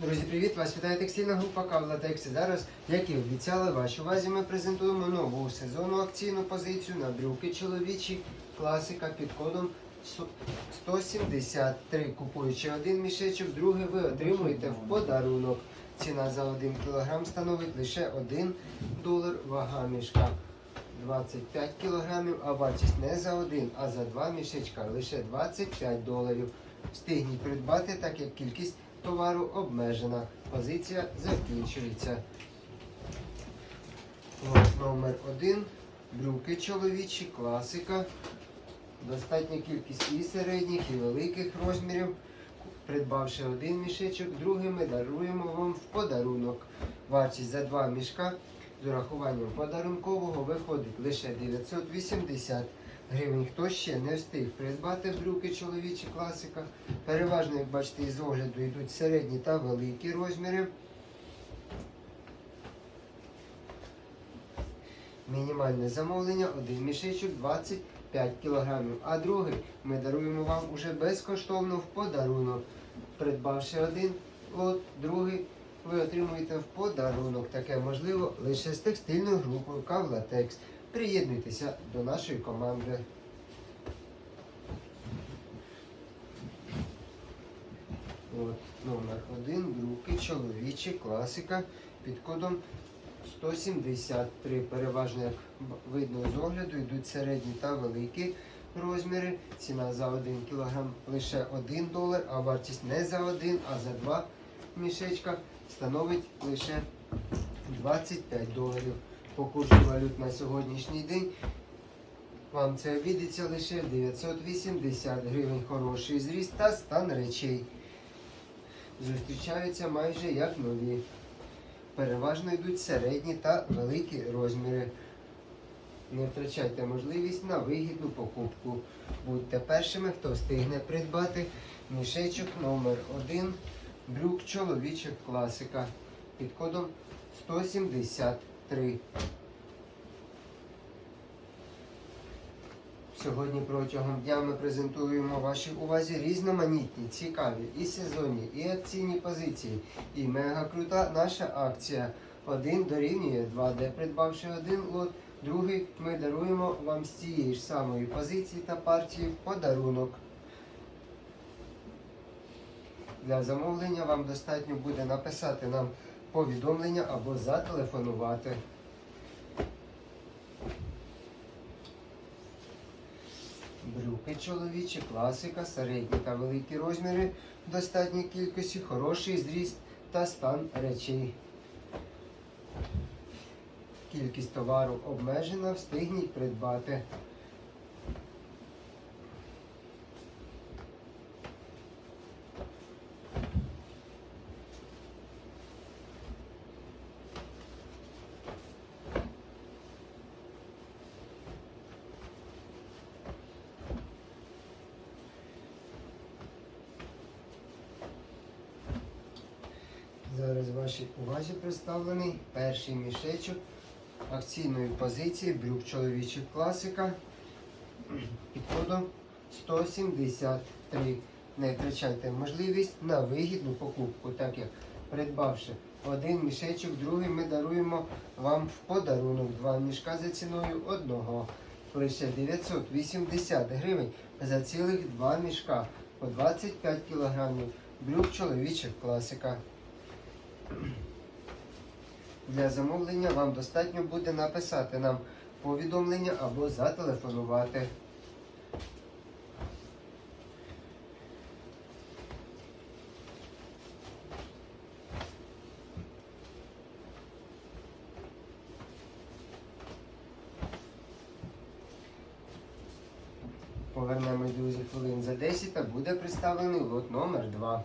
Друзі, привіт! Вас вітає текстильна група Кавла Тексі. Зараз, як і обіцяли, вашій увазі ми презентуємо нову сезонну акційну позицію на брюки чоловічі класика під кодом 173. Купуючи один мішечок, другий ви отримуєте в подарунок. Ціна за 1 кг становить лише 1 долар, вага мішка 25 кг, а вартість не за один, а за два мішечка лише 25 доларів. Встигніть придбати, так як кількість товару обмежена. Позиція закінчується. Лот номер один. Брюки чоловічі, класика. Достатня кількість і середніх, і великих розмірів. Придбавши один мішечок, другий ми даруємо вам в подарунок. Вартість за два мішка з урахуванням подарункового виходить лише 980 гривень. Хто ще не встиг придбати брюки чоловічі класика. Переважно, як бачите, із огляду йдуть середні та великі розміри. Мінімальне замовлення один мішечок 25 кг, а другий ми даруємо вам уже безкоштовно в подарунок. Придбавши один лот, другий ви отримуєте в подарунок. Таке можливо лише з текстильною групою Кавлатекс. Приєднуйтеся до нашої команди. От, номер один, брюки, чоловічі, класика під кодом 173. Переважно, як видно з огляду, йдуть середні та великі розміри. Ціна за 1 кг лише 1 долар, а вартість не за один, а за два мішечка становить лише 25 доларів. По курсу валют на сьогоднішній день вам це обійдеться лише 980 гривень. Хороший зріст та стан речей. Зустрічаються майже як нові. Переважно йдуть середні та великі розміри. Не втрачайте можливість на вигідну покупку. Будьте першими, хто встигне придбати мішечок номер 1 брюк чоловічих класика під кодом 173. Сьогодні протягом дня ми презентуємо вашій увазі різноманітні, цікаві і сезонні, і акційні позиції. І мега крута наша акція. Один дорівнює 2, де придбавши один лот, другий ми даруємо вам з цієї ж самої позиції та партії подарунок. Для замовлення вам достатньо буде написати нам повідомлення або зателефонувати. Брюки чоловічі, класика, середні та великі розміри, в достатній кількості, хороший зріст та стан речей. Кількість товару обмежена, встигніть придбати. Зараз вашій увазі представлений перший мішечок акційної позиції брюк чоловічих класика під кодом 173. Не втрачайте можливість на вигідну покупку, так як придбавши один мішечок, другий ми даруємо вам в подарунок два мішка за ціною одного. Лише 980 гривень за цілих два мішка по 25 кілограмів брюк чоловічих класика. Для замовлення вам достатньо буде написати нам повідомлення або зателефонувати. Повернемось, друзі, хвилин за 10 та буде представлений лот номер 2.